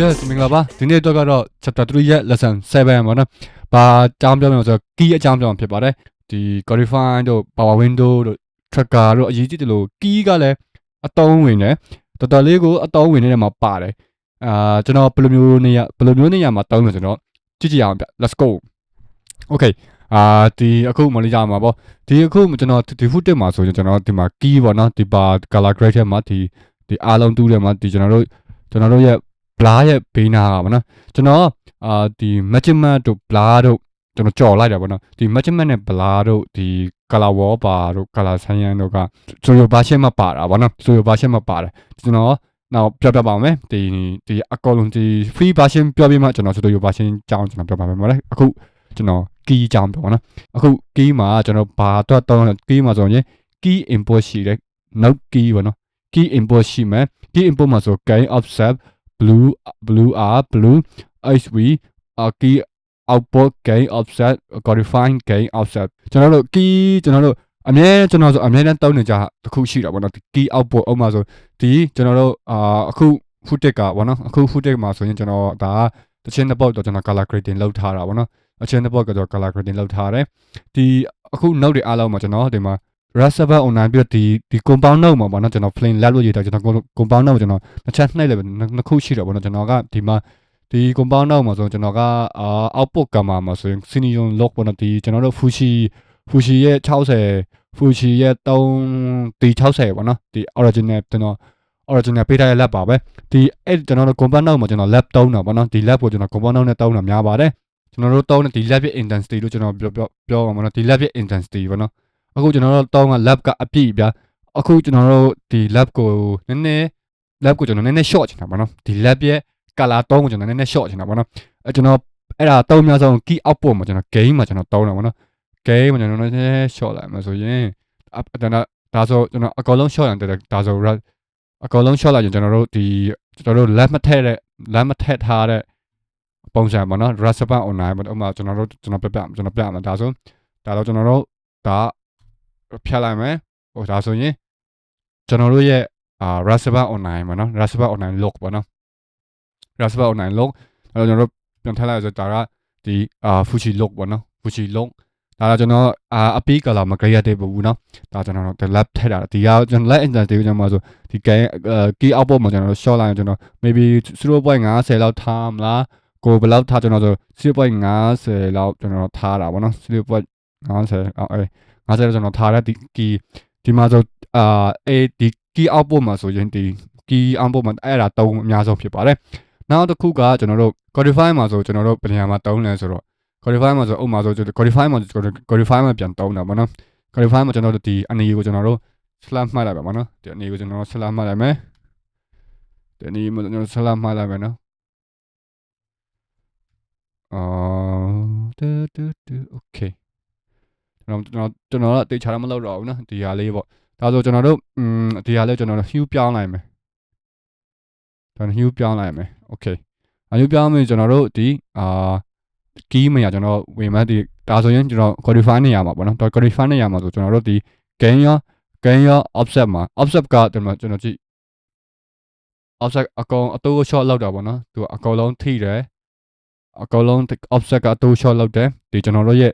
Yes မင်္ဂလာပါဒီနေ့တော့ကတော့ chapter 3ရဲ့ lesson 7ပေါ့နော်။ဘာအကြောင်းပြောမလဲဆိုတော့ key အကြောင်းပြောမှာဖြစ်ပါတယ်။ဒီ Codify တို့ Power Window တို့ Tracker တို့အရေးကြီးတယ်လို့ key ကလည်းအတုံးဝင်တယ်။တော်တော်လေးကိုအတုံးဝင်နေတဲ့မှာပါတယ်။အာကျွန်တော်ဘယ်လိုမျိုးနေရဘယ်လိုမျိုးနေရမှာတုံးလို့ဆိုတော့ကြည့်ကြည့်အောင်ဗျ။ Let's go ။ Okay အာဒီအခုမလေးကြမှာပေါ့ဒီအခုကျွန်တော်ဒီ foot တက်မှာဆိုရင်ကျွန်တော်ဒီမှာ key ပေါ့နော်ဒီပါ color grade ထဲမှာဒီဒီအားလုံးတူးထဲမှာဒီကျွန်တော်တို့ကျွန်တော်တို့ရဲ့ blur ရဲ့ဘေးနာကပေါ့နော်ကျွန်တော်အာဒီ measurement တို့ blur တို့ကျွန်တော်ကြော်လိုက်တာပေါ့နော်ဒီ measurement နဲ့ blur တို့ဒီ color wallpaper တို့ color cyan တို့က studio version မှာပါတာပေါ့နော် studio version မှာပါတယ်ကျွန်တော်နောက်ပြောပြပါမယ်ဒီဒီအကောလုံးဒီ free version ပြောပြမှကျွန်တော် studio version ကြောင်းကျွန်တော်ပြောပါမယ်ပေါ့လေအခုကျွန်တော် key ကြောင်းပြောပါနော်အခု key မှာကျွန်တော်ဘာတော့တောင်းလဲ key မှာဆိုရင် key import ရှိတယ် note key ပေါ့နော် key import ရှိမယ် key import မှာဆို gain offset blue blue r blue hv uh, key output gain offset codifying gain offset ကျွန်တော်တို့ key ကျွန်တော်တို့အမြဲကျွန်တော်ဆိုအမြဲတမ်းတောင်းနေကြတစ်ခုရှိတာပေါ့နော် key output ဥပမာဆိုဒီကျွန်တော်တို့အာအခု footage ကပေါ့နော်အခု footage မှာဆိုရင်ကျွန်တော်ဒါတချင်းတစ်ပုတ်တော့ကျွန်တော် color grading လုပ်ထားတာပေါ့နော်အချင်းတစ်ပုတ်ကတော့ color grading လုပ်ထားတယ်ဒီအခု note တွေအားလုံးမှာကျွန်တော်ဒီမှာ reservoir online ပြီးတော့ဒီဒီ compound note မှာပေါ့နော်ကျွန်တော် plain လက်လို့ရေးတာကျွန်တော် compound note ကျွန်တော်တစ်ချက်နှိပ်လိုက်ပဲနှစ်ခုရှိတော့ပေါ့နော်ကျွန်တော်ကဒီမှာဒီ compound note မှာဆိုကျွန်တော်ကအာ output ကမှာမှာဆိုရင် Sinion log ပေါ့နော်ဒီကျွန်တော်တို့ Fuji Fuji ရဲ့60 Fuji ရဲ့3ဒီ60ပေါ့နော်ဒီ original ကျွန်တော် original ပေးထားတဲ့ lab ပါပဲဒီအဲ့ကျွန်တော်တို့ compound note မှာကျွန်တော် lab တုံးတာပေါ့နော်ဒီ lab ကိုကျွန်တော် compound note နဲ့တုံးတာများပါတယ်ကျွန်တော်တို့တုံးတဲ့ဒီ lab ရဲ့ intensity လို့ကျွန်တော်ပြောပြောပြောအောင်ပေါ့နော်ဒီ lab ရဲ့ intensity ပေါ့နော် အခုကျွန်တော်တို့တောင်းက lab ကအပြည့်ဗျာအခုကျွန်တော်တို့ဒီ lab ကိုနည်းနည်း lab ကိုကျွန်တော်နည်းနည်း short ချင်တာပေါ့နော်ဒီ lab ရဲ့ color တုံးကိုကျွန်တော်နည်းနည်း short ချင်တာပေါ့နော်အဲကျွန်တော်အဲ့ဒါတုံးများဆုံး key output မှာကျွန်တော် gain မှာကျွန်တော်တုံးတာပေါ့နော် gain မှာကျွန်တော်နည်းနည်း short လိုက်မှာဆိုရင်ဒါဒါဆိုကျွန်တော်အကောင်လုံး short ရင်ဒါဆိုအကောင်လုံး short လိုက်ရင်ကျွန်တော်တို့ဒီကျွန်တော်တို့ lab မထည့်တဲ့ lab မထည့်ထားတဲ့ပုံစံပေါ့နော် raspberry online ပေါ့ဥပမာကျွန်တော်တို့ကျွန်တော်ပြပြကျွန်တော်ပြမှာဒါဆိုဒါတော့ကျွန်တော်တို့ဒါ ဖြတ်လိုက်မယ်ဟိုဒါဆိုရင်ကျွန်တော်တို့ရဲ့အာ Raspberry online ပေါ့နော် Raspberry online log ပေါ့နော် Raspberry online log အဲ့တော့ကျွန်တော်တို့ပြန်ထည့်လိုက်ဆိုဒါကဒီအာ Fuji log ပေါ့နော် Fuji log ဒါကကျွန်တော်အာအပီးကလာမ create ဘူးနော်ဒါကျွန်တော်တို့ lab ထည့်တာဒီကကျွန်တော် lab intensity ကိုကျွန်တော်ဆိုဒီ key output မှာကျွန်တော် short လိုက်ရင်ကျွန်တော် maybe 0.50လောက်ထားမလားကိုဘယ်လောက်ထားကျွန်တော်ဆို0.50လောက်ကျွန်တော်ထားတာပေါ့နော်0.50အော်အေး 50ကျွန်တော်ထားတဲ့ဒီ key ဒီမှာဆိုအာအေးဒီ key output မှာဆိုရင်ဒီ key output မှာအဲ့ဒါတုံးအများဆုံးဖြစ်ပါတယ်နောက်တစ်ခုကကျွန်တော်တို့ codify မှာဆိုကျွန်တော်တို့ပြန်မှာတုံးလဲဆိုတော့ codify မှာဆိုဥပမာဆို codify မှာ codify မှာပြန်တုံးတာပေါ့နော် codify မှာကျွန်တော်တို့ဒီအနေကိုကျွန်တော်တို့ slash မှတ်လိုက်ပါပေါ့နော်ဒီအနေကိုကျွန်တော်တို့ slash မှတ်လိုက်မယ်ဒီအနေမှာကျွန်တော် slash မှတ်လိုက်မယ်နော်အော်တူတူတူ okay ကျွန်တော်ကျွန်တော်ကျွန်တော်ကတေချာတော့မလုပ်တော့ဘူးနော်ဒီဟာလေးပေါ့ဒါဆိုကျွန်တော်တို့อืมဒီဟာလေးကျွန်တော်တို့ hue ပြောင်းလိုက်မယ်ကျွန်တော် hue ပြောင်းလိုက်မယ် okay အ hue ပြောင်းမယ်ကျွန်တော်တို့ဒီအာ key မရကျွန်တော်ဝင်မှဒီဒါဆိုရင်ကျွန်တော် codify နေရမှာပေါ့နော် codify နေရမှာဆိုကျွန်တော်တို့ဒီ gain ရော gain ရော offset မှာ offset ကကျွန်တော်ကျွန်တော်ကြည့် offset အကောင်အတိုး short လောက်တာပေါ့နော်သူအကောင်လုံးထိတယ်အကောင်လုံး offset ကအတိုး short လောက်တယ်ဒီကျွန်တော်တို့ရဲ့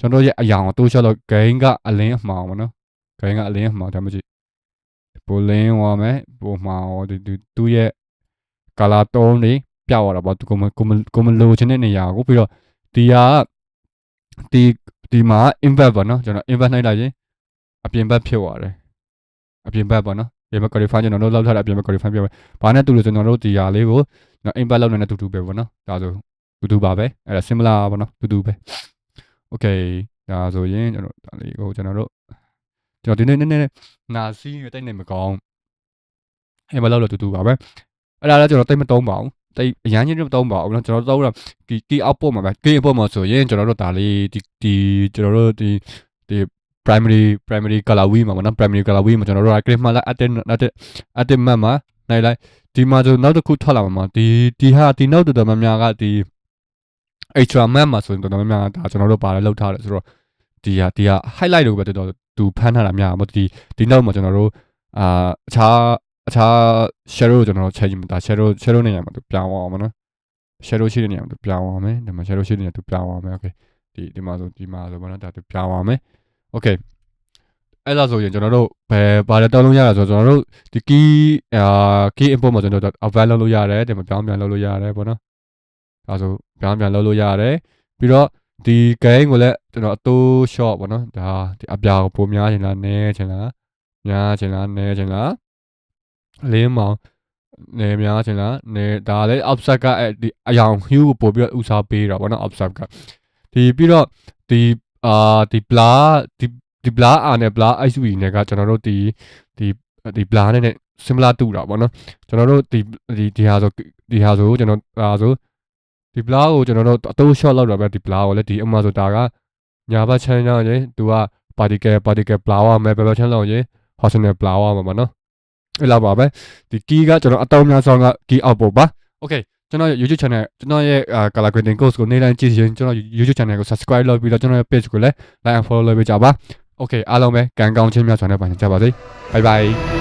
ကျွန်တော်ရဲ့အရာကိုတိုးချလို့ gain ကအလင်းအမှောင်ပေါ့နော် gain ကအလင်းအမှောင်ဒါမှမကြည့်ပိုလင်းသွားမယ်ပိုမှောင်ဒီသူ့ရဲ့ color tone တွေပြသွားတာပေါ့သူကိုမကိုမကိုမလိုချင်တဲ့နေရာကိုပြီးတော့ဒီဟာဒီဒီမှာ invert ပေါ့နော်ကျွန်တော် invert နှိုက်လိုက်ရင်အပြင်ဘက်ဖြစ်သွားတယ်အပြင်ဘက်ပေါ့နော်ပြင်ဘက် qualify ကျွန်တော်တို့လောက်ထားတာအပြင်ဘက် qualify ပြောပဲဘာနဲ့တူလို့ကျွန်တော်တို့ဒီဟာလေးကိုကျွန်တော် invert လောက်နေတဲ့တူတူပဲပေါ့နော်ဒါဆိုတူတူပါပဲအဲ့ဒါ similar ပေါ့နော်တူတူပဲ okay ဒါဆိုရင်ကျွန်တော်ဒါလေးကိုကျွန်တော်တို့ကျွန်တော်ဒီနေ့နည်းနည်းငါစီးရတိတ်နေမကောင်းအဲဘလောက်လို့တူတူပါပဲအဲ့ဒါလည်းကျွန်တော်တိတ်မတုံးပါဘူးတိတ်အရန်ကြီးတော့တုံးပါအောင်လားကျွန်တော်တို့တော့ကီကီအောက်ပေါ်မှာပဲကီအပေါ်မှာဆိုရင်ကျွန်တော်တို့ဒါလေးဒီဒီကျွန်တော်တို့ဒီဒီ primary primary color wheel မှာမနော် primary color wheel မှာကျွန်တော်တို့က Christmas လိုက် attend attend attend မှာနိုင်လိုက်ဒီမှာဆိုနောက်တစ်ခုထွက်လာမှာဒီဒီဟာဒီနောက်တူတော်များများကဒီ extra map မှာဆိုရင်တော်တော်များများဒါကျွန်တော်တို့ပါတယ်လောက်ထားတယ်ဆိုတော့ဒီဟာဒီဟာ highlight လို့ပဲတော်တော်သူဖမ်းထားတာများမှာဒီဒီနောက်မှာကျွန်တော်တို့အာအခြားအခြား shadow ကိုကျွန်တော်တို့ချိန်ကြည့်မှာဒါ shadow shadow နေရာမှာသူပြောင်းအောင်မနော် shadow ရှိတဲ့နေရာမှာသူပြောင်းအောင်မယ်ဒီမှာ shadow ရှိတဲ့နေရာသူပြောင်းအောင်မယ် okay ဒီဒီမှာဆိုဒီမှာဆိုဘာလို့ဒါသူပြောင်းအောင်မယ် okay အဲ့ဒါဆိုရင်ကျွန်တော်တို့ဘယ်ဘာလဲတောင်းလို့ရတာဆိုတော့ကျွန်တော်တို့ဒီ key အာ key input မှာကျွန်တော်တို့ avail လုပ်လို့ရတယ်ဒီမှာပြောင်းပြန်လုပ်လို့ရတယ်ပေါ့နော် ဒါဆိုပြောင်းပြန်လုပ်လို့ရတယ်ပြီးတော့ဒီ gain ကိုလည်းကျွန်တော်အတိုး short ပေါ့နော်ဒါဒီအပြာကိုပုံများချင်လားနည်းချင်လားများချင်လားနည်းချင်လားအလင်းမောင်နည်းများချင်လားနည်းဒါလည်း offset ကအဲ့ဒီအယောင် hue ကိုပို့ပြီးတော့ဥစားပေးတာပေါ့နော် offset ကဒီပြီးတော့ဒီအာဒီ blur ဒီဒီ blur အာနဲ့ blur ISV နဲ့ကကျွန်တော်တို့ဒီဒီဒီ blur နဲ့ similar တူတာပေါ့နော်ကျွန်တော်တို့ဒီဒီဒီဟာဆိုဒီဟာဆိုကျွန်တော်ဒါဆို ဒီ blur ကိုကျွန်တော်တို့အတိုး short လောက်တော့ပဲဒီ blur ကိုလည်းဒီအမှဆိုတာကညာဘက်ချမ်းချမ်းရင်သူက particle particle blur ရမယ်ဘယ်ဘက်ချမ်းလောက်ရင် horizontal blur ရမှာပေါ့နော်အဲ့လောက်ပါပဲဒီ key ကကျွန်တော်အတောင်းများဆုံးက key output ပါ okay ကျွန်တော်ရဲ့ YouTube channel ကျွန်တော်ရဲ့ color grading course ကိုနေ့တိုင်းကြည့်ရင်ကျွန်တော် YouTube channel ကို subscribe လုပ်ပြီးတော့ကျွန်တော်ရဲ့ page ကိုလည်း like and follow လုပ်ပေးကြပါ okay အားလုံးပဲကံကောင်းခြင်းများစွာနဲ့ပါကြပါစေ bye bye